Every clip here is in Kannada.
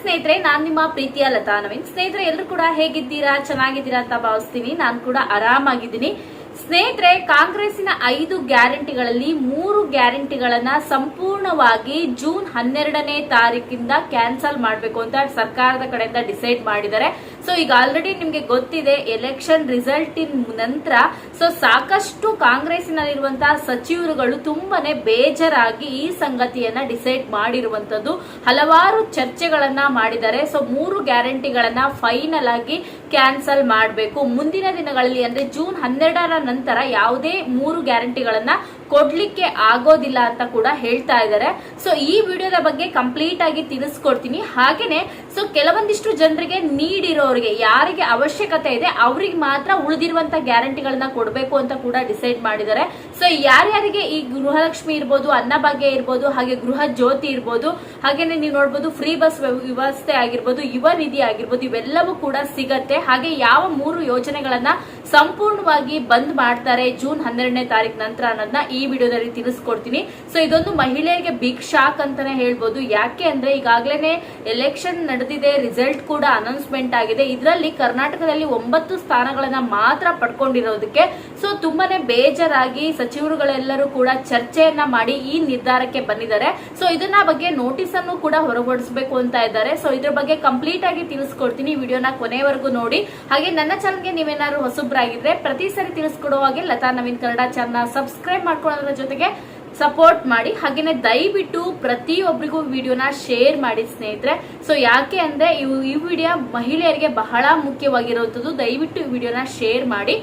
ಸ್ನೇಹಿತರೆ, ನಾನ್ ನಿಮ್ಮ ಪ್ರೀತಿಯ ಲತಾ ನವೀನ್. ಸ್ನೇಹಿತರೆ, ಎಲ್ಲರೂ ಕೂಡ ಹೇಗಿದ್ದೀರಾ? ಚೆನ್ನಾಗಿದ್ದೀರಾ ಅಂತ ಭಾವಿಸ್ತೀನಿ. ನಾನು ಕೂಡ ಆರಾಮಾಗಿದ್ದೀನಿ. ಸ್ನೇಹಿತರೆ, ಕಾಂಗ್ರೆಸ್ಸಿನ ಐದು ಗ್ಯಾರಂಟಿಗಳಲ್ಲಿ ಮೂರು ಗ್ಯಾರಂಟಿಗಳನ್ನ ಸಂಪೂರ್ಣವಾಗಿ ಜೂನ್ ಹನ್ನೆರಡನೇ ತಾರೀಕಿಂದ ಕ್ಯಾನ್ಸಲ್ ಮಾಡಬೇಕು ಅಂತ ಸರ್ಕಾರದ ಕಡೆಯಿಂದ ಡಿಸೈಡ್ ಮಾಡಿದ್ದಾರೆ. ಸೊ ಈಗ ಆಲ್ರೆಡಿ ನಿಮ್ಗೆ ಗೊತ್ತಿದೆ ಎಲೆಕ್ಷನ್ ರಿಸಲ್ಟ್ ಇನ್ ನಂತರ ಸೊ ಸಾಕಷ್ಟು ಕಾಂಗ್ರೆಸ್ನಲ್ಲಿರುವಂತಹ ಸಚಿವರುಗಳು ತುಂಬಾನೇ ಬೇಜಾರಾಗಿ ಈ ಸಂಗತಿಯನ್ನ ಡಿಸೈಡ್ ಮಾಡಿರುವಂತದ್ದು ಹಲವಾರು ಚರ್ಚೆಗಳನ್ನ ಮಾಡಿದ್ದಾರೆ. ಸೊ ಮೂರು ಗ್ಯಾರಂಟಿಗಳನ್ನ ಫೈನಲ್ ಆಗಿ ಕ್ಯಾನ್ಸಲ್ ಮಾಡಬೇಕು. ಮುಂದಿನ ದಿನಗಳಲ್ಲಿ ಅಂದ್ರೆ ಜೂನ್ ಹನ್ನೆರಡರ ನಂತರ ಯಾವುದೇ ಮೂರು ಗ್ಯಾರಂಟಿಗಳನ್ನ ಕೊಡ್ಲಿಕ್ಕೆ ಆಗೋದಿಲ್ಲ ಅಂತ ಕೂಡ ಹೇಳ್ತಾ ಇದ್ದಾರೆ. ಸೊ ಈ ವಿಡಿಯೋದ ಬಗ್ಗೆ ಕಂಪ್ಲೀಟ್ ಆಗಿ ತಿಳಿಸ್ಕೊಡ್ತೀನಿ. ಹಾಗೇನೆ ಸೊ ಕೆಲವೊಂದಿಷ್ಟು ಜನರಿಗೆ ನೀಡಿರೋರಿಗೆ, ಯಾರಿಗೆ ಅವಶ್ಯಕತೆ ಇದೆ, ಅವ್ರಿಗೆ ಮಾತ್ರ ಉಳಿದಿರುವಂತ ಗ್ಯಾರಂಟಿಗಳನ್ನ ಕೊಡಬೇಕು ಅಂತ ಕೂಡ ಡಿಸೈಡ್ ಮಾಡಿದ್ದಾರೆ. ಸೊ ಯಾರ್ಯಾರಿಗೆ ಈ ಗೃಹಲಕ್ಷ್ಮಿ ಇರ್ಬೋದು ಅನ್ನಭಾಗ್ಯ ಇರ್ಬೋದು, ಹಾಗೆ ಗೃಹ ಜ್ಯೋತಿ ಇರ್ಬೋದು, ಹಾಗೇನೆ ನೀವು ನೋಡ್ಬೋದು ಫ್ರೀ ಬಸ್ ವ್ಯವಸ್ಥೆ ಆಗಿರ್ಬೋದು, ಯುವ ನಿಧಿ ಆಗಿರ್ಬೋದು, ಇವೆಲ್ಲವೂ ಕೂಡ ಸಿಗತ್ತೆ. ಹಾಗೆ ಯಾವ ಮೂರು ಯೋಜನೆಗಳನ್ನ ಸಂಪೂರ್ಣವಾಗಿ ಬಂದ್ ಮಾಡ್ತಾರೆ ಜೂನ್ ಹನ್ನೆರಡನೇ ತಾರೀಕು ನಂತರ ಅನ್ನೋದನ್ನ ಈ ವಿಡಿಯೋದಲ್ಲಿ ತಿಳಿಸ್ಕೊಡ್ತೀನಿ. ಸೊ ಇದೊಂದು ಮಹಿಳೆಯರಿಗೆ ಬಿಗ್ ಶಾಕ್ ಅಂತಾನೆ ಹೇಳ್ಬೋದು. ಯಾಕೆ ಅಂದ್ರೆ ಈಗಾಗಲೇ ಎಲೆಕ್ಷನ್ ನಡೆದಿದೆ ರಿಸಲ್ಟ್ ಕೂಡ ಅನೌನ್ಸ್ಮೆಂಟ್ ಆಗಿದೆ. ಇದರಲ್ಲಿ ಕರ್ನಾಟಕದಲ್ಲಿ ಒಂಬತ್ತು ಸ್ಥಾನಗಳನ್ನ ಮಾತ್ರ ಪಡ್ಕೊಂಡಿರೋದಕ್ಕೆ ಸೊ ತುಂಬಾನೇ ಬೇಜಾರಾಗಿ ಸಚಿವರುಗಳೆಲ್ಲರೂ ಕೂಡ ಚರ್ಚೆಯನ್ನ ಮಾಡಿ ಈ ನಿರ್ಧಾರಕ್ಕೆ ಬಂದಿದ್ದಾರೆ. ಸೊ ಇದನ್ನ ಬಗ್ಗೆ ನೋಟಿಸ್ ಅನ್ನು ಕೂಡ ಹೊರಗೊಡಿಸಬೇಕು ಅಂತ ಇದ್ದಾರೆ. ಸೊ ಇದ್ರ ಬಗ್ಗೆ ಕಂಪ್ಲೀಟ್ ಆಗಿ ತಿಳಿಸ್ಕೊಡ್ತೀನಿ. ವಿಡಿಯೋನ ಕೊನೆವರೆಗೂ ನೋಡಿ. ಹಾಗೆ ನನ್ನ ಚಾನಲ್ಗೆ ನೀವೇನಾದ್ರು ಹೊಸಬ್ರಾಗಿದ್ರೆ ಪ್ರತಿ ಸರಿ ತಿಳಿಸ್ಕೊಡೋ ಹಾಗೆ ಲತಾ ನವೀನ್ ಕನ್ನಡ ಚಾನಲ್ ಸಬ್ಸ್ಕ್ರೈಬ್ ಮಾಡ್ಕೊಳ್ಳೋದ್ರ ಜೊತೆಗೆ ಸಪೋರ್ಟ್ ಮಾಡಿ. ಹಾಗೇನೆ ದಯವಿಟ್ಟು ಪ್ರತಿಯೊಬ್ಬರಿಗೂ ವಿಡಿಯೋನ ಶೇರ್ ಮಾಡಿ ಸ್ನೇಹಿತರೆ. ಸೊ ಯಾಕೆ ಅಂದ್ರೆ ಇವು ಈ ವಿಡಿಯೋ ಮಹಿಳೆಯರಿಗೆ ಬಹಳ ಮುಖ್ಯವಾಗಿರುವಂಥದ್ದು ದಯವಿಟ್ಟು ಈ ವಿಡಿಯೋನ ಶೇರ್ ಮಾಡಿ.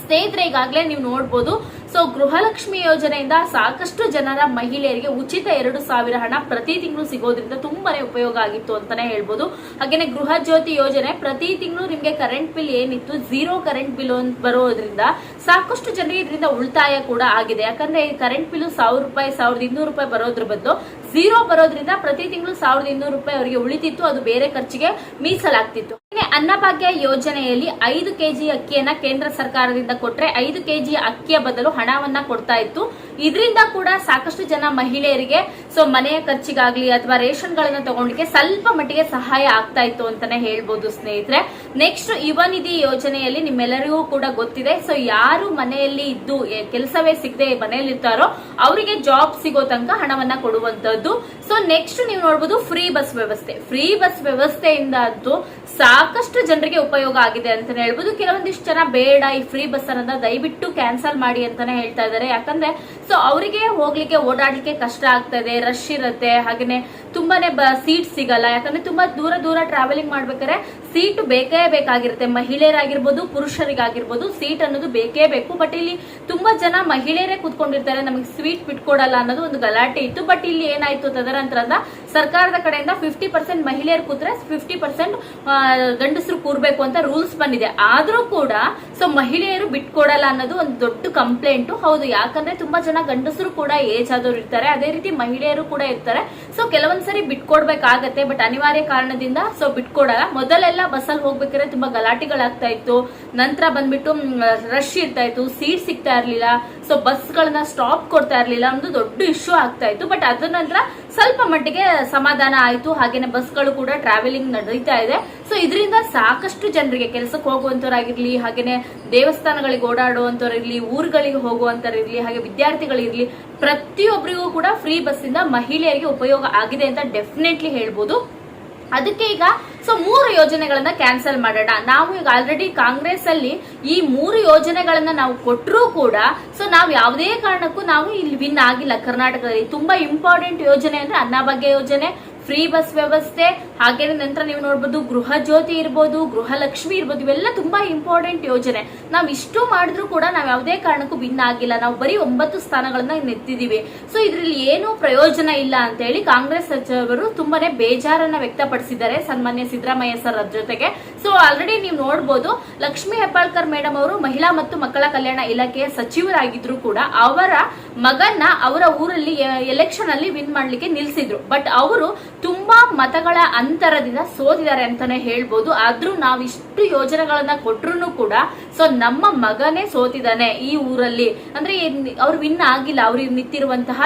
ಸ್ನೇಹಿತರೆ, ಈಗಾಗಲೇ ನೀವು ನೋಡ್ಬೋದು ಸೊ ಗೃಹಲಕ್ಷ್ಮಿ ಯೋಜನೆಯಿಂದ ಸಾಕಷ್ಟು ಜನರ ಮಹಿಳೆಯರಿಗೆ ಉಚಿತ ಎರಡು ಸಾವಿರ ಹಣ ಪ್ರತಿ ತಿಂಗಳು ಸಿಗೋದ್ರಿಂದ ತುಂಬಾನೇ ಉಪಯೋಗ ಆಗಿತ್ತು ಅಂತಾನೆ ಹೇಳ್ಬೋದು. ಹಾಗೇನೆ ಗೃಹ ಜ್ಯೋತಿ ಯೋಜನೆ ಪ್ರತಿ ತಿಂಗಳು ನಿಮ್ಗೆ ಕರೆಂಟ್ ಬಿಲ್ ಏನಿತ್ತು ಝೀರೋ ಕರೆಂಟ್ ಬಿಲ್ ಬರೋದ್ರಿಂದ ಸಾಕಷ್ಟು ಜನರಿಗೆ ಇದರಿಂದ ಉಳಿತಾಯ ಕೂಡ ಆಗಿದೆ. ಯಾಕಂದ್ರೆ ಕರೆಂಟ್ ಬಿಲ್ ಸಾವಿರ ರೂಪಾಯಿ, ಸಾವಿರದ ಇನ್ನೂರು ರೂಪಾಯಿ ಬರೋದ್ರ ಬದಲು ಝೀರೋ ಬರೋದ್ರಿಂದ ಪ್ರತಿ ತಿಂಗಳು ಸಾವಿರದ ಇನ್ನೂರು ರೂಪಾಯಿ ಅವರಿಗೆ ಉಳಿತಿತ್ತು. ಅದು ಬೇರೆ ಖರ್ಚಿಗೆ ಮೀಸಲಾಗ್ತಿತ್ತು. ಅನ್ನಭಾಗ್ಯ ಯೋಜನೆಯಲ್ಲಿ ಐದು ಕೆಜಿ ಅಕ್ಕಿಯನ್ನ ಕೇಂದ್ರ ಸರ್ಕಾರದಿಂದ ಕೊಟ್ರೆ ಐದು ಕೆಜಿ ಅಕ್ಕಿಯ ಬದಲು ಹಣವನ್ನ ಕೊಡ್ತಾ ಇತ್ತು. ಇದರಿಂದ ಕೂಡ ಸಾಕಷ್ಟು ಜನ ಮಹಿಳೆಯರಿಗೆ, ಸೊ ಮನೆಯ ಖರ್ಚಿಗಾಗ್ಲಿ ಅಥವಾ ರೇಷನ್ ಗಳನ್ನ ತಗೊಂಡಿಗೆ ಸ್ವಲ್ಪ ಮಟ್ಟಿಗೆ ಸಹಾಯ ಆಗ್ತಾ ಇತ್ತು ಅಂತಾನೆ ಹೇಳ್ಬೋದು ಸ್ನೇಹಿತರೆ. ನೆಕ್ಸ್ಟ್ ಯುವ ನಿಧಿ ಯೋಜನೆಯಲ್ಲಿ ನಿಮ್ಮೆಲ್ಲರಿಗೂ ಕೂಡ ಗೊತ್ತಿದೆ. ಸೊ ಯಾರು ಮನೆಯಲ್ಲಿ ಇದ್ದು ಕೆಲಸವೇ ಸಿಗದೆ ಮನೆಯಲ್ಲಿ ಇರ್ತಾರೋ ಅವರಿಗೆ ಜಾಬ್ ಸಿಗೋ ತನಕ ಹಣವನ್ನ ಕೊಡುವಂತದ್ದು. ಸೊ ನೆಕ್ಸ್ಟ್ ನೀವು ನೋಡ್ಬೋದು ಫ್ರೀ ಬಸ್ ವ್ಯವಸ್ಥೆ. ಫ್ರೀ ಬಸ್ ವ್ಯವಸ್ಥೆಯಿಂದ ಅಂತೂ ಸಾಕಷ್ಟು ಜನರಿಗೆ ಉಪಯೋಗ ಆಗಿದೆ ಅಂತಾನೆ ಹೇಳ್ಬೋದು. ಕೆಲವೊಂದಿಷ್ಟು ಜನ ಬೇಡ, ಈ ಫ್ರೀ ಬಸ್ ಅನ್ನೋದನ್ನ ದಯವಿಟ್ಟು ಕ್ಯಾನ್ಸಲ್ ಮಾಡಿ ಅಂತಾನೆ ಹೇಳ್ತಾ ಇದ್ದಾರೆ. ಯಾಕಂದ್ರೆ ಸೊ ಅವರಿಗೆ ಹೋಗ್ಲಿಕ್ಕೆ, ಓಡಾಡ್ಲಿಕ್ಕೆ ಕಷ್ಟ ಆಗ್ತಾ ರಶ್ ಇರುತ್ತೆ. ಹಾಗೇನೆ ತುಂಬಾನೇ ಸೀಟ್ ಸಿಗಲ್ಲ. ಯಾಕಂದ್ರೆ ತುಂಬಾ ದೂರ ದೂರ ಟ್ರಾವೆಲಿಂಗ್ ಮಾಡ್ಬೇಕಾದ್ರೆ ಸೀಟ್ ಬೇಕೇ ಬೇಕಾಗಿರುತ್ತೆ. ಮಹಿಳೆಯರಾಗಿರ್ಬೋದು, ಪುರುಷರಿಗಾಗಿರ್ಬೋದು ಸೀಟ್ ಅನ್ನೋದು ಬೇಕೇ ಬೇಕು. ಬಟ್ ಇಲ್ಲಿ ತುಂಬಾ ಜನ ಮಹಿಳೆಯರೇ ಕೂತ್ಕೊಂಡಿರ್ತಾರೆ. ನಮಗೆ ಸ್ವೀಟ್ ಬಿಟ್ಕೊಡಲ್ಲ ಅನ್ನೋದು ಒಂದು ಗಲಾಟೆ ಇತ್ತು. ಬಟ್ ಇಲ್ಲಿ ಏನಾಯ್ತು ತದನಂತರಲ್ಲ ಸರ್ಕಾರದ ಕಡೆಯಿಂದ ಫಿಫ್ಟಿ ಪರ್ಸೆಂಟ್ ಮಹಿಳೆಯರು ಕೂತ್ರೆ ಫಿಫ್ಟಿ ಪರ್ಸೆಂಟ್ ಗಂಡಸರು ಕೂರ್ಬೇಕು ಅಂತ ರೂಲ್ಸ್ ಬಂದಿದೆ. ಆದ್ರೂ ಕೂಡ ಸೊ ಮಹಿಳೆಯರು ಬಿಟ್ಕೊಡಲ್ಲ ಅನ್ನೋದು ಒಂದು ದೊಡ್ಡ ಕಂಪ್ಲೇಂಟ್ ಹೌದು, ಯಾಕಂದ್ರೆ ತುಂಬಾ ಜನ ಗಂಡಸರು ಕೂಡ ಏಜ್ ಆದವ್ರು ಇರ್ತಾರೆ. ಅದೇ ರೀತಿ ಮಹಿಳೆಯರು ಕೂಡ ಇರ್ತಾರೆ. ಸೊ ಕೆಲವೊಂದ್ಸರಿ ಬಿಟ್ಕೊಡ್ಬೇಕಾಗತ್ತೆ ಬಟ್ ಅನಿವಾರ್ಯ ಕಾರಣದಿಂದ ಸೊ ಬಿಟ್ಕೊಡಲ್ಲ. ಮೊದಲೆಲ್ಲ ಬಸ್ಸಲ್ಲಿ ಹೋಗ್ಬೇಕಾದ್ರೆ ತುಂಬಾ ಗಲಾಟೆಗಳಾಗ್ತಾ ಇತ್ತು. ನಂತರ ಬಂದ್ಬಿಟ್ಟು ರಶ್ ಇರ್ತಾ ಇತ್ತು. ಸೀಟ್ ಸಿಗ್ತಾ ಇರ್ಲಿಲ್ಲ. ಸೊ ಬಸ್ಗಳನ್ನ ಸ್ಟಾಪ್ ಕೊಡ್ತಾ ಇರ್ಲಿಲ್ಲ, ಒಂದು ದೊಡ್ಡ ಇಶ್ಯೂ ಆಗ್ತಾ ಇತ್ತು. ಬಟ್ ಅದ ನಂತರ ಸ್ವಲ್ಪ ಮಟ್ಟಿಗೆ ಸಮಾಧಾನ ಆಯ್ತು. ಹಾಗೇನೆ ಬಸ್ಗಳು ಕೂಡ ಟ್ರಾವೆಲಿಂಗ್ ನಡೀತಾ ಇದೆ. ಸೊ ಇದರಿಂದ ಸಾಕಷ್ಟು ಜನರಿಗೆ ಕೆಲಸಕ್ಕೆ ಹೋಗುವಂತವರಾಗಿರ್ಲಿ, ಹಾಗೇನೆ ದೇವಸ್ಥಾನಗಳಿಗೆ ಓಡಾಡುವಂತವ್ರಿರ್ಲಿ, ಊರುಗಳಿಗೆ ಹೋಗುವಂತವರಿರ್ಲಿ, ಹಾಗೆ ವಿದ್ಯಾರ್ಥಿಗಳಿರ್ಲಿ ಪ್ರತಿಯೊಬ್ಬರಿಗೂ ಕೂಡ ಫ್ರೀ ಬಸ್ ಇಂದ ಮಹಿಳೆಯರಿಗೆ ಉಪಯೋಗ ಆಗಿದೆ ಅಂತ ಡೆಫಿನೆಟ್ಲಿ ಹೇಳ್ಬೋದು. ಅದಕ್ಕೆ ಈಗ ಸೊ ಮೂರು ಯೋಜನೆಗಳನ್ನ ಕ್ಯಾನ್ಸಲ್ ಮಾಡೋಣ. ನಾವು ಈಗ ಆಲ್ರೆಡಿ ಕಾಂಗ್ರೆಸ್ ಅಲ್ಲಿ ಈ ಮೂರು ಯೋಜನೆಗಳನ್ನ ನಾವು ಕೊಟ್ಟರೂ ಕೂಡ ಸೊ ನಾವು ಯಾವುದೇ ಕಾರಣಕ್ಕೂ ನಾವು ಇಲ್ಲಿ ವಿನ್ ಆಗಿಲ್ಲ. ಕರ್ನಾಟಕದಲ್ಲಿ ತುಂಬಾ ಇಂಪಾರ್ಟೆಂಟ್ ಯೋಜನೆ ಅಂದ್ರೆ ಅನ್ನಭಾಗ್ಯ ಯೋಜನೆ ಫ್ರೀ ಬಸ್ ವ್ಯವಸ್ಥೆ ಹಾಗೆ ನಂತರ ನೀವು ನೋಡ್ಬೋದು ಗೃಹ ಜ್ಯೋತಿ ಇರ್ಬೋದು ಗೃಹಲಕ್ಷ್ಮಿ ಇರ್ಬೋದು, ಇವೆಲ್ಲ ತುಂಬಾ ಇಂಪಾರ್ಟೆಂಟ್ ಯೋಜನೆ. ನಾವು ಇಷ್ಟು ಮಾಡಿದ್ರು ಕೂಡ ನಾವು ಯಾವುದೇ ಕಾರಣಕ್ಕೂ ಭಿನ್ನ ಆಗಿಲ್ಲ. ನಾವು ಬರೀ ಒಂಬತ್ತು ಸ್ಥಾನಗಳನ್ನ ನೆತ್ತಿದೀವಿ ಸೊ ಇದ್ರಲ್ಲಿ ಏನು ಪ್ರಯೋಜನ ಇಲ್ಲ ಅಂತ ಹೇಳಿ ಕಾಂಗ್ರೆಸ್ ಸಚಿವರು ತುಂಬಾನೇ ಬೇಜಾರನ್ನ ವ್ಯಕ್ತಪಡಿಸಿದ್ದಾರೆ ಸನ್ಮಾನ್ಯ ಸಿದ್ದರಾಮಯ್ಯ ಸರ್ ಜೊತೆಗೆ. ಸೊ ಆಲ್ರೆಡಿ ನೀವು ನೋಡ್ಬೋದು ಲಕ್ಷ್ಮಿ ಹೆಬ್ಬಾಳ್ಕರ್ ಮೇಡಮ್ ಅವರು ಮಹಿಳಾ ಮತ್ತು ಮಕ್ಕಳ ಕಲ್ಯಾಣ ಇಲಾಖೆಯ ಸಚಿವರಾಗಿದ್ರು ಕೂಡ ಅವರ ಮಗನ್ನ ಅವರ ಊರಲ್ಲಿ ಎಲೆಕ್ಷನ್ ಅಲ್ಲಿ ವಿನ್ ಮಾಡ್ಲಿಕ್ಕೆ ನಿಲ್ಸಿದ್ರು. ಬಟ್ ಅವರು ತುಂಬಾ ಮತಗಳ ಅಂತರದಿಂದ ಸೋತಿದ್ದಾರೆ ಅಂತಾನೆ ಹೇಳ್ಬೋದು. ಆದ್ರೂ ನಾವಿಷ್ಟು ಯೋಜನೆಗಳನ್ನ ಕೊಟ್ರು ಕೂಡ, ಸೊ ನಮ್ಮ ಮಗನೇ ಸೋತಿದ್ದಾನೆ ಈ ಊರಲ್ಲಿ. ಅಂದ್ರೆ ಅವ್ರು ವಿನ್ ಆಗಿಲ್ಲ ಅವ್ರಿಗೆ ನಿಂತಿರುವಂತಹ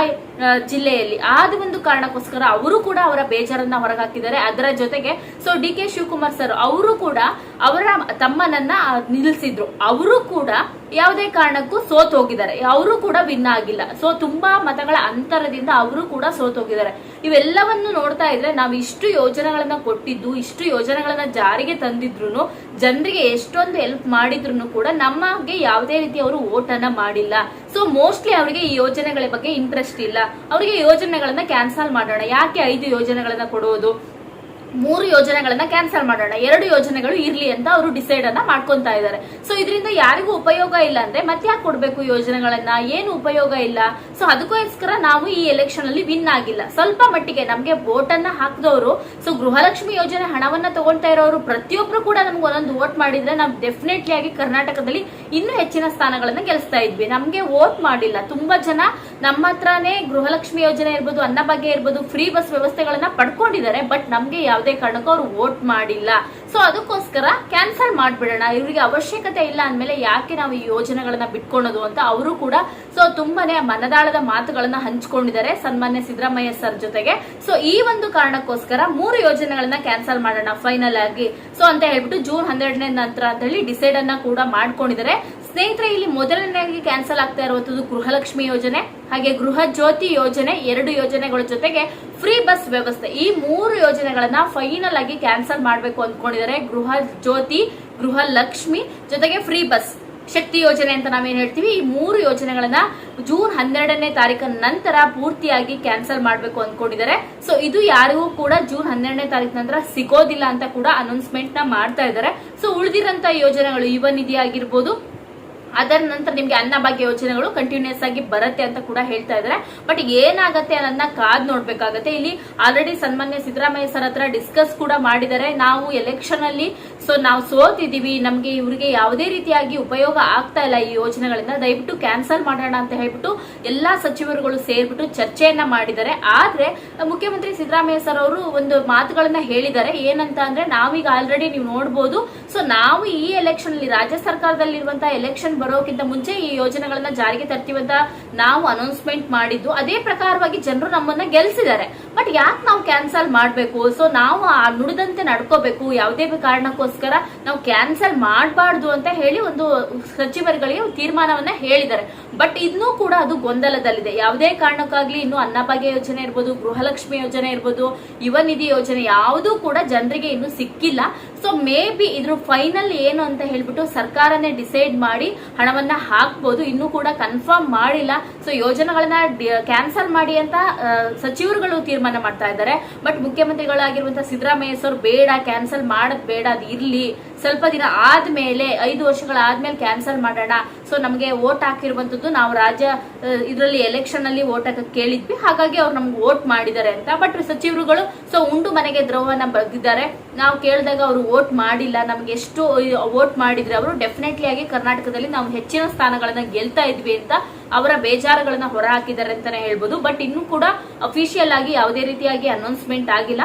ಜಿಲ್ಲೆಯಲ್ಲಿ. ಆದ ಒಂದು ಕಾರಣಕ್ಕೋಸ್ಕರ ಅವರು ಕೂಡ ಅವರ ಬೇಜಾರನ್ನ ಹೊರಗಾಕಿದ್ದಾರೆ. ಅದರ ಜೊತೆಗೆ, so D K Shivakumar sir, ಅವರು ಕೂಡ ಅವರ ತಮ್ಮನನ್ನ ನಿಲ್ಲಿಸಿದ್ರು. ಅವರು ಕೂಡ ಯಾವುದೇ ಕಾರಣಕ್ಕೂ ಸೋತ್ ಹೋಗಿದ್ದಾರೆ. ಅವರು ಕೂಡ ವಿನ್ ಆಗಿಲ್ಲ. ಸೊ ತುಂಬಾ ಮತಗಳ ಅಂತರದಿಂದ ಅವರು ಕೂಡ ಸೋತ್ ಹೋಗಿದ್ದಾರೆ. ಇವೆಲ್ಲವನ್ನು ನೋಡ್ತಾ ಇದ್ರೆ ನಾವು ಇಷ್ಟು ಯೋಜನೆಗಳನ್ನ ಕೊಟ್ಟಿದ್ದು, ಇಷ್ಟು ಯೋಜನೆಗಳನ್ನ ಜಾರಿಗೆ ತಂದಿದ್ರು ಜನರಿಗೆ ಎಷ್ಟೊಂದು ಹೆಲ್ಪ್ ಮಾಡಿದ್ರು ಕೂಡ ನಮಗೆ ಯಾವುದೇ ರೀತಿ ಅವರು ಓಟ್ ಅನ್ನ ಮಾಡಿಲ್ಲ. ಸೊ ಮೋಸ್ಟ್ಲಿ ಅವರಿಗೆ ಈ ಯೋಜನೆಗಳ ಬಗ್ಗೆ ಇಂಟ್ರೆಸ್ಟ್ ಇಲ್ಲ. ಅವರಿಗೆ ಯೋಜನೆಗಳನ್ನ ಕ್ಯಾನ್ಸಲ್ ಮಾಡೋಣ. ಯಾಕೆ ಐದು ಯೋಜನೆಗಳನ್ನ ಕೊಡುವುದು ಮೂರು ಯೋಜನೆಗಳನ್ನ ಕ್ಯಾನ್ಸಲ್ ಮಾಡೋಣ. ಎರಡು ಯೋಜನೆಗಳು ಇರ್ಲಿ ಅಂತ ಅವರು ಡಿಸೈಡ್ ಅನ್ನ ಮಾಡ್ಕೊಂತಾ ಇದ್ದಾರೆ ಸೊ ಇದರಿಂದ ಯಾರಿಗೂ ಉಪಯೋಗ ಇಲ್ಲ ಅಂದ್ರೆ ಮತ್ತೆ ಯಾಕೆ ಕೊಡ್ಬೇಕು ಯೋಜನೆಗಳನ್ನ? ಏನು ಉಪಯೋಗ ಇಲ್ಲ? ಸೊ ಅದಕ್ಕೋಸ್ಕರ ನಾವು ಈ ಎಲೆಕ್ಷನ್ ಅಲ್ಲಿ ವಿನ್ ಆಗಿಲ್ಲ. ಸ್ವಲ್ಪ ಮಟ್ಟಿಗೆ ನಮ್ಗೆ ವೋಟ್ ಅನ್ನ ಹಾಕಿದವರು ಸೊ ಗೃಹಲಕ್ಷ್ಮಿ ಯೋಜನೆ ಹಣವನ್ನ ತಗೊಳ್ತಾ ಇರೋರು ಪ್ರತಿಯೊಬ್ರು ಕೂಡ ನಮ್ಗೆ ಒಂದೊಂದು ವೋಟ್ ಮಾಡಿದ್ರೆ ನಾವು ಡೆಫಿನೆಟ್ಲಿ ಆಗಿ ಕರ್ನಾಟಕದಲ್ಲಿ ಇನ್ನೂ ಹೆಚ್ಚಿನ ಸ್ಥಾನಗಳನ್ನ ಗೆಲ್ಲಿಸ್ತಾ ಇದ್ವಿ. ನಮ್ಗೆ ವೋಟ್ ಮಾಡಿಲ್ಲ. ತುಂಬಾ ಜನ ನಮ್ಮ ಹತ್ರನೇ ಗೃಹಲಕ್ಷ್ಮಿ ಯೋಜನೆ ಇರ್ಬೋದು ಬಗ್ಗೆ ಇರ್ಬೋದು ಫ್ರೀ ಬಸ್ ವ್ಯವಸ್ಥೆಗಳನ್ನ ಪಡ್ಕೊಂಡಿದ್ದಾರೆ. ಬಟ್ ನಮ್ಗೆ ಯಾವುದೇ ಕಾರಣಕ್ಕೂ ಅವ್ರು ವೋಟ್ ಮಾಡಿಲ್ಲ. ಸೊ ಅದಕ್ಕೋಸ್ಕರ ಕ್ಯಾನ್ಸಲ್ ಮಾಡಿಬಿಡೋಣ. ಇವರಿಗೆ ಅವಶ್ಯಕತೆ ಇಲ್ಲ ಅಂದಮೇಲೆ ಯಾಕೆ ನಾವು ಈ ಯೋಜನೆಗಳನ್ನ ಬಿಟ್ಕೊಳೋದು ಅಂತ ಅವರು ಕೂಡ ಸೊ ತುಂಬಾನೇ ಮನದಾಳದ ಮಾತುಗಳನ್ನ ಹಂಚಿಕೊಂಡಿದ್ದಾರೆ ಸನ್ಮಾನ್ಯ ಸಿದ್ದರಾಮಯ್ಯ ಸರ್ ಜೊತೆಗೆ. ಸೊ ಈ ಒಂದು ಕಾರಣಕ್ಕೋಸ್ಕರ ಮೂರು ಯೋಜನೆಗಳನ್ನ ಕ್ಯಾನ್ಸಲ್ ಮಾಡೋಣ ಫೈನಲ್ ಆಗಿ. ಸೊ ಅಂತ ಹೇಳ್ಬಿಟ್ಟು ಜೂನ್ ಹನ್ನೆರಡನೇ ನಂತರ ಅಂತ ಹೇಳಿ ಡಿಸೈಡ್ ಅನ್ನ ಕೂಡ ಮಾಡ್ಕೊಂಡಿದ್ದಾರೆ. ಸ್ನೇಹಿತರೆ, ಇಲ್ಲಿ ಮೊದಲನೇದಾಗಿ ಕ್ಯಾನ್ಸಲ್ ಆಗ್ತಾ ಇರುವಂತದ್ದು ಗೃಹಲಕ್ಷ್ಮಿ ಯೋಜನೆ, ಹಾಗೆ ಗೃಹ ಜ್ಯೋತಿ ಯೋಜನೆ, ಎರಡು ಯೋಜನೆಗಳ ಜೊತೆಗೆ ಫ್ರೀ ಬಸ್ ವ್ಯವಸ್ಥೆ. ಈ ಮೂರು ಯೋಜನೆಗಳನ್ನ ಫೈನಲ್ ಆಗಿ ಕ್ಯಾನ್ಸಲ್ ಮಾಡಬೇಕು ಅಂದ್ಕೊಂಡಿದ್ದಾರೆ ಗೃಹ ಜ್ಯೋತಿ, ಗೃಹ ಲಕ್ಷ್ಮಿ, ಜೊತೆಗೆ ಫ್ರೀ ಬಸ್ ಶಕ್ತಿ ಯೋಜನೆ ಅಂತ ನಾವೇನ್ ಹೇಳ್ತೀವಿ? ಈ ಮೂರು ಯೋಜನೆಗಳನ್ನ ಜೂನ್ ಹನ್ನೆರಡನೇ ತಾರೀಕಿನ ನಂತರ ಪೂರ್ತಿಯಾಗಿ ಕ್ಯಾನ್ಸಲ್ ಮಾಡಬೇಕು ಅಂದ್ಕೊಂಡಿದ್ದಾರೆ. ಸೊ ಇದು ಯಾರಿಗೂ ಕೂಡ ಜೂನ್ ಹನ್ನೆರಡನೇ ತಾರೀಕು ನಂತರ ಸಿಗೋದಿಲ್ಲ ಅಂತ ಕೂಡ ಅನೌನ್ಸ್ಮೆಂಟ್ನ ಮಾಡ್ತಾ ಇದ್ದಾರೆ. ಸೊ ಉಳಿದಿರಂತ ಯೋಜನೆಗಳು ಯುವ ನಿಧಿ ಆಗಿರ್ಬೋದು ಅದರ ನಂತರ ನಿಮ್ಗೆ ಅನ್ನಭಾಗ್ಯ ಯೋಜನೆಗಳು ಕಂಟಿನ್ಯೂಸ್ ಆಗಿ ಬರುತ್ತೆ ಅಂತ ಕೂಡ ಹೇಳ್ತಾ ಇದ್ದಾರೆ. ಬಟ್ ಏನಾಗತ್ತೆ ಅನ್ನೋದನ್ನ ಕಾದ್ ನೋಡ್ಬೇಕಾಗತ್ತೆ. ಇಲ್ಲಿ ಆಲ್ರೆಡಿ ಸನ್ಮಾನ್ಯ ಸಿದ್ದರಾಮಯ್ಯ ಸರ್ ಹತ್ರ ಡಿಸ್ಕಸ್ ಕೂಡ ಮಾಡಿದ್ದಾರೆ. ನಾವು ಎಲೆಕ್ಷನ್ ಅಲ್ಲಿ ಸೊ ನಾವು ಸೋತಿದ್ದೀವಿ. ನಮಗೆ ಇವರಿಗೆ ಯಾವುದೇ ರೀತಿಯಾಗಿ ಉಪಯೋಗ ಆಗ್ತಾ ಇಲ್ಲ ಈ ಯೋಜನೆಗಳಿಂದ. ದಯವಿಟ್ಟು ಕ್ಯಾನ್ಸಲ್ ಮಾಡೋಣ ಅಂತ ಹೇಳ್ಬಿಟ್ಟು ಎಲ್ಲಾ ಸಚಿವರುಗಳು ಸೇರ್ಬಿಟ್ಟು ಚರ್ಚೆಯನ್ನ ಮಾಡಿದ್ದಾರೆ. ಆದ್ರೆ, ಮುಖ್ಯಮಂತ್ರಿ ಸಿದ್ದರಾಮಯ್ಯ ಸರ್ ಅವರು ಒಂದು ಮಾತುಗಳನ್ನ ಹೇಳಿದ್ದಾರೆ. ಏನಂತ ಅಂದ್ರೆ, ನಾವೀಗ ಆಲ್ರೆಡಿ ನೀವು ನೋಡ್ಬೋದು. ಸೊ ನಾವು ಈ ಎಲೆಕ್ಷನ್ ಅಲ್ಲಿ, ರಾಜ್ಯ ಸರ್ಕಾರದಲ್ಲಿರುವಂತಹ ಎಲೆಕ್ಷನ್ ಬರೋಕ್ಕಿಂತ ಮುಂಚೆ ಈ ಯೋಜನೆಗಳನ್ನ ಜಾರಿಗೆ ತರ್ತೀವಂತ ನಾವು ಅನೌನ್ಸ್ಮೆಂಟ್ ಮಾಡಿದ್ದು. ಅದೇ ಪ್ರಕಾರವಾಗಿ ಜನರು ನಮ್ಮನ್ನ ಗೆಲ್ಸಿದ್ದಾರೆ. ಬಟ್ ಯಾಕೆ ನಾವು ಕ್ಯಾನ್ಸಲ್ ಮಾಡಬೇಕು? ಸೊ ನಾವು ಆ ನುಡಿದಂತೆ ನಡ್ಕೋಬೇಕು. ಯಾವುದೇ ಕಾರಣಕ್ಕೋಸ್ಕರ ನಾವು ಕ್ಯಾನ್ಸಲ್ ಮಾಡಬಾರ್ದು ಅಂತ ಹೇಳಿ ಒಂದು ಸಚಿವರುಗಳಿಗೆ ತೀರ್ಮಾನವನ್ನ ಹೇಳಿದ್ದಾರೆ. ಬಟ್ ಇನ್ನೂ ಕೂಡ ಅದು ಗೊಂದಲದಲ್ಲಿದೆ. ಯಾವುದೇ ಕಾರಣಕ್ಕಾಗ್ಲಿ ಇನ್ನು ಅನ್ನಭಾಗ್ಯ ಯೋಜನೆ ಇರ್ಬೋದು, ಗೃಹಲಕ್ಷ್ಮಿ ಯೋಜನೆ ಇರ್ಬೋದು, ಯುವ ನಿಧಿ ಯೋಜನೆ ಯಾವುದೂ ಕೂಡ ಜನರಿಗೆ ಇನ್ನು ಸಿಕ್ಕಿಲ್ಲ. ಸೊ ಮೇ ಬಿ ಇದ್ರ ಫೈನಲ್ ಏನು ಅಂತ ಹೇಳ್ಬಿಟ್ಟು ಸರ್ಕಾರನೇ ಡಿಸೈಡ್ ಮಾಡಿ ಹಣವನ್ನ ಹಾಕ್ಬೋದು. ಇನ್ನೂ ಕೂಡ ಕನ್ಫರ್ಮ್ ಮಾಡಿಲ್ಲ. ಸೊ ಯೋಜನೆಗಳನ್ನ ಕ್ಯಾನ್ಸಲ್ ಮಾಡಿ ಅಂತ ಸಚಿವರುಗಳು ತೀರ್ಮಾನ ಮಾಡ್ತಾ ಇದ್ದಾರೆ. ಬಟ್ ಮುಖ್ಯಮಂತ್ರಿಗಳಾಗಿರುವಂತಹ ಸಿದ್ದರಾಮಯ್ಯ ಸರ್ ಬೇಡ ಕ್ಯಾನ್ಸಲ್ ಮಾಡೋದು ಬೇಡ, ಅದು ಇರ್ಲಿ. ಸ್ವಲ್ಪ ದಿನ ಆದ್ಮೇಲೆ, ಐದು ವರ್ಷಗಳಾದ್ಮೇಲೆ ಕ್ಯಾನ್ಸಲ್ ಮಾಡೋಣ. ಸೊ ನಮಗೆ ವೋಟ್ ಹಾಕಿರುವಂತದ್ದು ನಾವು ರಾಜ್ಯ ಇದರಲ್ಲಿ ಎಲೆಕ್ಷನ್ ಅಲ್ಲಿ ವೋಟ್ ಹಾಕಕ್ಕೆ ಕೇಳಿದ್ವಿ. ಹಾಗಾಗಿ ಅವ್ರು ನಮ್ಗೆ ವೋಟ್ ಮಾಡಿದ್ದಾರೆ ಅಂತ. ಬಟ್ ಸಚಿವರುಗಳು ಸೊ ಉಂಡು ಮನೆಗೆ ದ್ರೋಹನ ಬರೆದಿದ್ದಾರೆ ನಾವು ಕೇಳಿದಾಗ ಅವರು ವೋಟ್ ಮಾಡಿಲ್ಲ. ನಮ್ಗೆ ಎಷ್ಟು ವೋಟ್ ಮಾಡಿದ್ರೆ ಅವರು ಡೆಫಿನೆಟ್ಲಿ ಆಗಿ ಕರ್ನಾಟಕದಲ್ಲಿ ನಾವು ಹೆಚ್ಚಿನ ಸ್ಥಾನಗಳನ್ನ ಗೆಲ್ತಾ ಇದ್ವಿ ಅಂತ ಅವರ ಬೇಜಾರುಗಳನ್ನ ಹೊರ ಹಾಕಿದ್ದಾರೆ ಅಂತಾನೆ ಹೇಳ್ಬೋದು. ಬಟ್ ಇನ್ನೂ ಕೂಡ ಅಫಿಷಿಯಲ್ ಆಗಿ ಯಾವುದೇ ರೀತಿಯಾಗಿ ಅನೌನ್ಸ್ಮೆಂಟ್ ಆಗಿಲ್ಲ.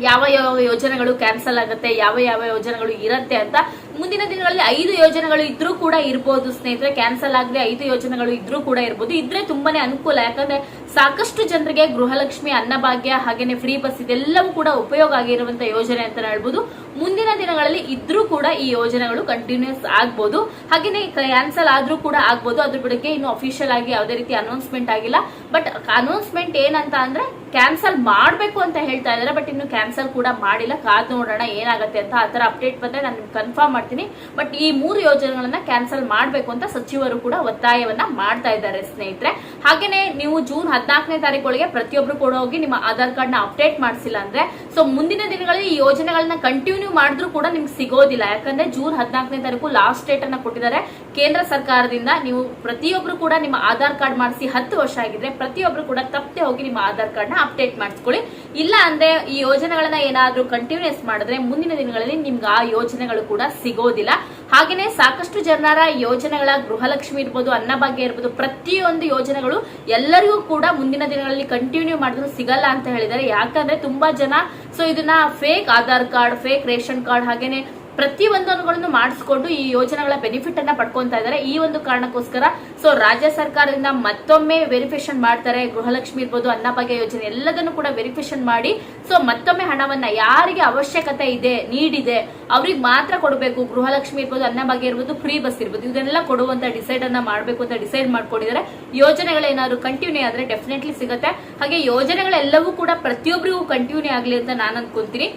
ಯಾವ ಯಾವ ಯೋಜನೆಗಳು ಕ್ಯಾನ್ಸಲ್ ಆಗುತ್ತೆ ಯಾವ ಯಾವ ಯೋಜನೆಗಳು ಇರುತ್ತೆ ಅಂತ ಮುಂದಿನ ದಿನಗಳಲ್ಲಿ ಐದು ಯೋಜನೆಗಳು ಇದ್ರೂ ಕೂಡ ಇರ್ಬೋದು ಸ್ನೇಹಿತರೆ. ಕ್ಯಾನ್ಸಲ್ ಆಗದೆ ಐದು ಯೋಜನೆಗಳು ಇದ್ರೂ ಕೂಡ ಇರ್ಬೋದು. ಇದ್ರೆ ತುಂಬಾನೇ ಅನುಕೂಲ. ಯಾಕಂದ್ರೆ ಸಾಕಷ್ಟು ಜನರಿಗೆ ಗೃಹಲಕ್ಷ್ಮಿ, ಅನ್ನಭಾಗ್ಯ ಹಾಗೇನೆ ಫ್ರೀ ಬಸ್ ಇದೆಲ್ಲವೂ ಕೂಡ ಉಪಯೋಗ ಆಗಿರುವಂತಹ ಯೋಜನೆ ಅಂತ ಹೇಳ್ಬೋದು. ಮುಂದಿನ ದಿನಗಳಲ್ಲಿ ಇದ್ರೂ ಕೂಡ ಈ ಯೋಜನೆಗಳು ಕಂಟಿನ್ಯೂಸ್ ಆಗ್ಬೋದು. ಹಾಗೇನೆ ಕ್ಯಾನ್ಸಲ್ ಆದ್ರೂ ಕೂಡ ಆಗ್ಬೋದು. ಅದ್ರ ಬಿಡಕ್ಕೆ ಇನ್ನು ಅಫಿಷಿಯಲ್ ಆಗಿ ಯಾವುದೇ ರೀತಿ ಅನೌನ್ಸ್ಮೆಂಟ್ ಆಗಿಲ್ಲ. ಬಟ್ ಅನೌನ್ಸ್ಮೆಂಟ್ ಏನಂತ ಅಂದ್ರೆ ಕ್ಯಾನ್ಸಲ್ ಮಾಡಬೇಕು ಅಂತ ಹೇಳ್ತಾ ಇದ್ದಾರೆ. ಬಟ್ ಇನ್ನು ಕ್ಯಾನ್ಸಲ್ ಕೂಡ ಮಾಡಿಲ್ಲ. ಕಾದ್ ನೋಡೋಣ ಏನಾಗುತ್ತೆ ಅಂತ ಆ ತರ ಅಪ್ಡೇಟ್ ಬಂದ್ರೆ ನಾನು ಕನ್ಫರ್ಮ್ ಮಾಡ್ತೀನಿ. ಬಟ್ ಈ ಮೂರು ಯೋಜನೆಗಳನ್ನ ಕ್ಯಾನ್ಸಲ್ ಮಾಡಬೇಕು ಅಂತ ಸಚಿವರು ಕೂಡ ಒತ್ತಾಯವನ್ನ ಮಾಡ್ತಾ ಇದ್ದಾರೆ ಸ್ನೇಹಿತರೆ. ಹಾಗೇನೆ ನೀವು ಜೂನ್ ಹದಿನಾಲ್ಕನೇ ತಾರೀಕೊಳಗೆ ಪ್ರತಿಯೊಬ್ರು ಕೂಡ ಹೋಗಿ ನಿಮ್ಮ ಆಧಾರ್ ಕಾರ್ಡ್ನ ಅಪ್ಡೇಟ್ ಮಾಡಿಸಿಲ್ಲ ಅಂದ್ರೆ ಸೊ ಮುಂದಿನ ದಿನಗಳಲ್ಲಿ ಈ ಯೋಜನೆಗಳನ್ನ ಕಂಟಿನ್ಯೂ ಮಾಡಿದ್ರು ಕೂಡ ನಿಮ್ಗೆ ಸಿಗೋದಿಲ್ಲ. ಯಾಕಂದ್ರೆ ಜೂನ್ ಹದಿನಾಲ್ಕನೇ ತಾರೀಕು ಲಾಸ್ಟ್ ಡೇಟ್ ಅನ್ನ ಕೊಟ್ಟಿದ್ದಾರೆ. ಕೇಂದ್ರ ಸರ್ಕಾರದಿಂದ ನೀವು ಪ್ರತಿಯೊಬ್ರು ಕೂಡ ನಿಮ್ಮ ಆಧಾರ್ ಕಾರ್ಡ್ ಮಾಡಿಸಿ ಹತ್ತು ವರ್ಷ ಆಗಿದ್ರೆ ಪ್ರತಿಯೊಬ್ರು ಕೂಡ ತಪ್ಪದೆ ಹೋಗಿ ನಿಮ್ಮ ಆಧಾರ್ ಕಾರ್ಡ್ನ ಅಪ್ಡೇಟ್ ಮಾಡಿಸ್ಕೊಳ್ಳಿ. ಇಲ್ಲ ಅಂದ್ರೆ ಈ ಯೋಜನೆಗಳನ್ನ ಏನಾದ್ರೂ ಕಂಟಿನ್ಯೂಸ್ ಮಾಡಿದ್ರೆ ಮುಂದಿನ ದಿನಗಳಲ್ಲಿ ನಿಮ್ಗೆ ಆ ಯೋಜನೆಗಳು ಕೂಡ ಸಿಗೋದಿಲ್ಲ. ಹಾಗೇನೆ ಸಾಕಷ್ಟು ಜನರ ಯೋಜನೆಗಳ ಗೃಹಲಕ್ಷ್ಮಿ ಇರ್ಬೋದು ಅನ್ನಭಾಗ್ಯ ಇರ್ಬೋದು, ಪ್ರತಿಯೊಂದು ಯೋಜನೆಗಳು ಎಲ್ಲರಿಗೂ ಕೂಡ ಮುಂದಿನ ದಿನಗಳಲ್ಲಿ ಕಂಟಿನ್ಯೂ ಮಾಡಿದ್ರು ಸಿಗಲ್ಲ ಅಂತ ಹೇಳಿದ್ದಾರೆ. ಯಾಕಂದ್ರೆ ತುಂಬಾ ಜನ ಸೊ ಇದನ್ನ fake Aadhaar card fake ration card ಹಾಗೇನೆ ಪ್ರತಿಯೊಂದನ್ನು ಮಾಡಿಸ್ಕೊಂಡು ಈ ಯೋಜನೆಗಳ ಬೆನಿಫಿಟ್ ಅನ್ನ ಪಡ್ಕೊಂತಾ ಇದ್ದಾರೆ. ಈ ಒಂದು ಕಾರಣಕ್ಕೋಸ್ಕರ ಸೊ ರಾಜ್ಯ ಸರ್ಕಾರದಿಂದ ಮತ್ತೊಮ್ಮೆ ವೆರಿಫಿಕೇಶನ್ ಮಾಡ್ತಾರೆ. ಗೃಹಲಕ್ಷ್ಮಿ ಇರ್ಬೋದು, ಅನ್ನಭಾಗ್ಯ ಯೋಜನೆ ಎಲ್ಲದನ್ನು ಕೂಡ ವೆರಿಫಿಕೇಶನ್ ಮಾಡಿ. ಸೊ ಮತ್ತೊಮ್ಮೆ ಹಣವನ್ನ ಯಾರಿಗೆ ಅವಶ್ಯಕತೆ ಇದೆ, ನೀಡಿದೆ, ಅವ್ರಿಗೆ ಮಾತ್ರ ಕೊಡಬೇಕು. ಗೃಹಲಕ್ಷ್ಮಿ ಇರ್ಬೋದು, ಅನ್ನಭಾಗ್ಯ ಇರ್ಬೋದು ಫ್ರೀ ಬಸ್ ಇರ್ಬೋದು, ಇದನ್ನೆಲ್ಲ ಕೊಡುವಂತ ಡಿಸೈಡ್ ಅನ್ನ ಮಾಡಬೇಕು ಅಂತ ಡಿಸೈಡ್ ಮಾಡ್ಕೊಂಡಿದ್ದಾರೆ. ಯೋಜನೆಗಳೇನಾದ್ರು ಕಂಟಿನ್ಯೂ ಆದ್ರೆ ಡೆಫಿನೆಟ್ಲಿ ಸಿಗುತ್ತೆ. ಹಾಗೆ ಯೋಜನೆಗಳೆಲ್ಲವೂ ಕೂಡ ಪ್ರತಿಯೊಬ್ಬರಿಗೂ ಕಂಟಿನ್ಯೂ ಆಗಲಿ ಅಂತ ನಾನು ಅನ್ಕೊಂತೀನಿ.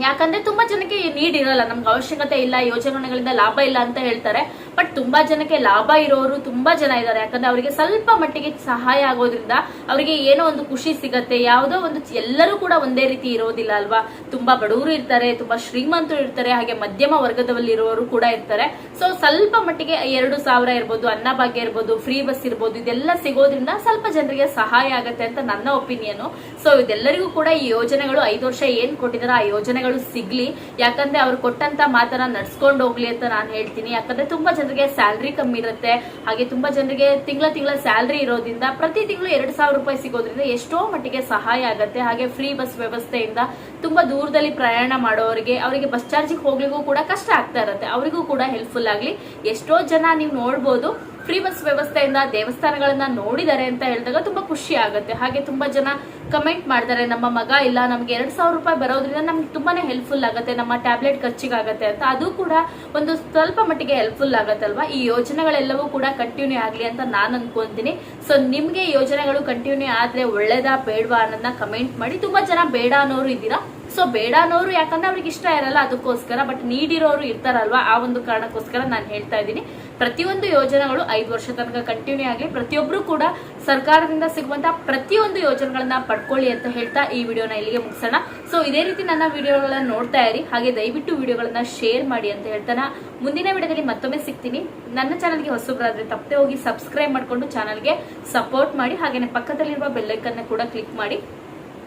ಯಾಕಂದ್ರೆ ತುಂಬಾ ಜನಕ್ಕೆ ನೀಡ್ ಇರಲ್ಲ. ನಮ್ಗೆ ಅವಶ್ಯಕತೆ ಇಲ್ಲ ಯೋಜನೆಗಳಿಂದ ಲಾಭ ಇಲ್ಲ ಅಂತ ಹೇಳ್ತಾರೆ. ಬಟ್ ತುಂಬಾ ಜನಕ್ಕೆ ಲಾಭ ಇರೋರು ತುಂಬಾ ಜನ ಇದ್ದಾರೆ. ಯಾಕಂದ್ರೆ ಅವರಿಗೆ ಸ್ವಲ್ಪ ಮಟ್ಟಿಗೆ ಸಹಾಯ ಆಗೋದ್ರಿಂದ ಅವರಿಗೆ ಏನೋ ಒಂದು ಖುಷಿ ಸಿಗತ್ತೆ, ಯಾವುದೋ ಒಂದು ಎಲ್ಲರೂ ಕೂಡ ಒಂದೇ ರೀತಿ ಇರೋದಿಲ್ಲ ಅಲ್ವಾ? ತುಂಬಾ ಬಡವರು ಇರ್ತಾರೆ, ತುಂಬಾ ಶ್ರೀಮಂತರು ಇರ್ತಾರೆ, ಹಾಗೆ ಮಧ್ಯಮ ವರ್ಗದಲ್ಲಿ ಇರೋರು ಕೂಡ ಇರ್ತಾರೆ. ಸೊ ಸ್ವಲ್ಪ ಮಟ್ಟಿಗೆ ಎರಡು ಸಾವಿರ ಇರ್ಬೋದು ಅನ್ನಭಾಗ್ಯ ಇರ್ಬೋದು ಫ್ರೀ ಬಸ್ ಇರ್ಬೋದು, ಇದೆಲ್ಲ ಸಿಗೋದ್ರಿಂದ ಸ್ವಲ್ಪ ಜನರಿಗೆ ಸಹಾಯ ಆಗತ್ತೆ ಅಂತ ನನ್ನ ಒಪಿನಿಯನ್ ಸೊ ಇದೆಲ್ಲರಿಗೂ ಕೂಡ ಈ ಯೋಜನೆಗಳು ಐದು ವರ್ಷ ಏನ್ ಕೊಟ್ಟಿದಾರೆ ಆ ಯೋಜನೆಗಳು ಸಿಗ್ಲಿ. ಯಾಕಂದ್ರೆ ಅವ್ರು ಕೊಟ್ಟಂತ ಮಾತನ್ನ ನಡ್ಸ್ಕೊಂಡು ಹೋಗ್ಲಿ ಅಂತ ನಾನು ಹೇಳ್ತೀನಿ. ಯಾಕಂದ್ರೆ ತುಂಬಾ ಜನರಿಗೆ ಸ್ಯಾಲ್ರಿ ಕಮ್ಮಿ ಇರುತ್ತೆ. ಹಾಗೆ ತುಂಬಾ ಜನರಿಗೆ ತಿಂಗಳ ತಿಂಗಳ ಸ್ಯಾಲ್ರಿ ಇರೋದ್ರಿಂದ ಪ್ರತಿ ತಿಂಗಳು ಎರಡು ಸಾವಿರ ರೂಪಾಯಿ ಸಿಗೋದ್ರಿಂದ ಎಷ್ಟೋ ಮಟ್ಟಿಗೆ ಸಹಾಯ ಆಗುತ್ತೆ. ಹಾಗೆ ಫ್ರೀ ಬಸ್ ವ್ಯವಸ್ಥೆಯಿಂದ ತುಂಬಾ ದೂರದಲ್ಲಿ ಪ್ರಯಾಣ ಮಾಡೋರಿಗೆ, ಅವರಿಗೆ ಬಸ್ ಚಾರ್ಜಿಗೆ ಹೋಗ್ಲಿಕ್ಕೂ ಕೂಡ ಕಷ್ಟ ಆಗ್ತಾ ಇರುತ್ತೆ. ಅವರಿಗೂ ಕೂಡ ಹೆಲ್ಪ್ಫುಲ್ ಆಗಲಿ. ಎಷ್ಟೋ ಜನ ನೀವು ನೋಡ್ಬೋದು ಫ್ರೀ ಬಸ್ ವ್ಯವಸ್ಥೆಯಿಂದ ದೇವಸ್ಥಾನಗಳನ್ನ ನೋಡಿದ್ದಾರೆ ಅಂತ ಹೇಳಿದಾಗ ತುಂಬಾ ಖುಷಿ ಆಗುತ್ತೆ. ಹಾಗೆ ತುಂಬಾ ಜನ ಕಮೆಂಟ್ ಮಾಡ್ತಾರೆ ನಮ್ಮ ಮಗ ಇಲ್ಲ, ನಮ್ಗೆ ಎರಡ್ ಸಾವಿರ ರೂಪಾಯಿ ಬರೋದ್ರಿಂದ ನಮ್ಗೆ ತುಂಬಾನೇ ಹೆಲ್ಪ್ಫುಲ್ ಆಗುತ್ತೆ, ನಮ್ಮ ಟ್ಯಾಬ್ಲೆಟ್ ಖರ್ಚಿಗಾಗತ್ತೆ ಅಂತ. ಅದು ಕೂಡ ಒಂದು ಸ್ವಲ್ಪ ಮಟ್ಟಿಗೆ ಹೆಲ್ಪ್ಫುಲ್ ಆಗತ್ತಲ್ವಾ? ಈ ಯೋಜನೆಗಳೆಲ್ಲವೂ ಕೂಡ ಕಂಟಿನ್ಯೂ ಆಗ್ಲಿ ಅಂತ ನಾನು ಅನ್ಕೊಂತೀನಿ. ಸೊ ನಿಮ್ಗೆ ಯೋಜನೆಗಳು ಕಂಟಿನ್ಯೂ ಆದ್ರೆ ಒಳ್ಳೇದಾ ಬೇಡವಾ ಅನ್ನೋದನ್ನ ಕಮೆಂಟ್ ಮಾಡಿ. ತುಂಬಾ ಜನ ಬೇಡ ಅನ್ನೋರು ಇದ್ದೀರಾ? ಸೊ ಬೇಡ ಅನ್ನೋರು ಯಾಕಂದ್ರೆ ಅವ್ರಿಗೆ ಇಷ್ಟ ಇರಲ್ಲ ಅದಕ್ಕೋಸ್ಕರ ಬಟ್ ನೀಡಿರೋರು ಇರ್ತಾರಲ್ವಾ, ಆ ಒಂದು ಕಾರಣಕ್ಕೋಸ್ಕರ ನಾನು ಹೇಳ್ತಾ ಇದ್ದೀನಿ. ಪ್ರತಿಯೊಂದು ಯೋಜನೆಗಳು ಐದು ವರ್ಷ ತನಕ ಕಂಟಿನ್ಯೂ ಆಗಲಿ ಪ್ರತಿಯೊಬ್ಬರು ಕೂಡ ಸರ್ಕಾರದಿಂದ ಸಿಗುವಂತಹ ಪ್ರತಿಯೊಂದು ಯೋಜನೆಗಳನ್ನ ಪಡ್ಕೊಳ್ಳಿ ಅಂತ ಹೇಳ್ತಾ ಈ ವಿಡಿಯೋನ ಇಲ್ಲಿಗೆ ಮುಗಿಸೋಣ. ಸೊ ಇದೇ ರೀತಿ ನನ್ನ ವಿಡಿಯೋಗಳನ್ನ ನೋಡ್ತಾ ಇರಿ, ಹಾಗೆ ದಯವಿಟ್ಟು ವಿಡಿಯೋಗಳನ್ನ ಶೇರ್ ಮಾಡಿ ಅಂತ ಹೇಳ್ತಾನ. ಮುಂದಿನ ವಿಡಿಯೋದಲ್ಲಿ ಮತ್ತೊಮ್ಮೆ ಸಿಗ್ತೀನಿ. ನನ್ನ ಚಾನಲ್ಗೆ ಹೊಸಬ್ರಾದ್ರೆ ತಪ್ಪದೆ ಹೋಗಿ ಸಬ್ಸ್ಕ್ರೈಬ್ ಮಾಡ್ಕೊಂಡು ಚಾನಲ್ಗೆ ಸಪೋರ್ಟ್ ಮಾಡಿ ಹಾಗೆಯೇ ಪಕ್ಕದಲ್ಲಿರುವ ಬೆಲ್ಲೈಕನ್ನ ಕೂಡ ಕ್ಲಿಕ್ ಮಾಡಿ.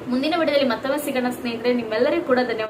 ಮುಂದಿನ ವಿಡಿಯೋದಲ್ಲಿ ಮತ್ತೊಮ್ಮೆ ಸಿಗೋಣ ಸ್ನೇಹಿತರೆ. ನಿಮ್ಮೆಲ್ಲರಿಗೂ ಕೂಡ ಧನ್ಯವಾದ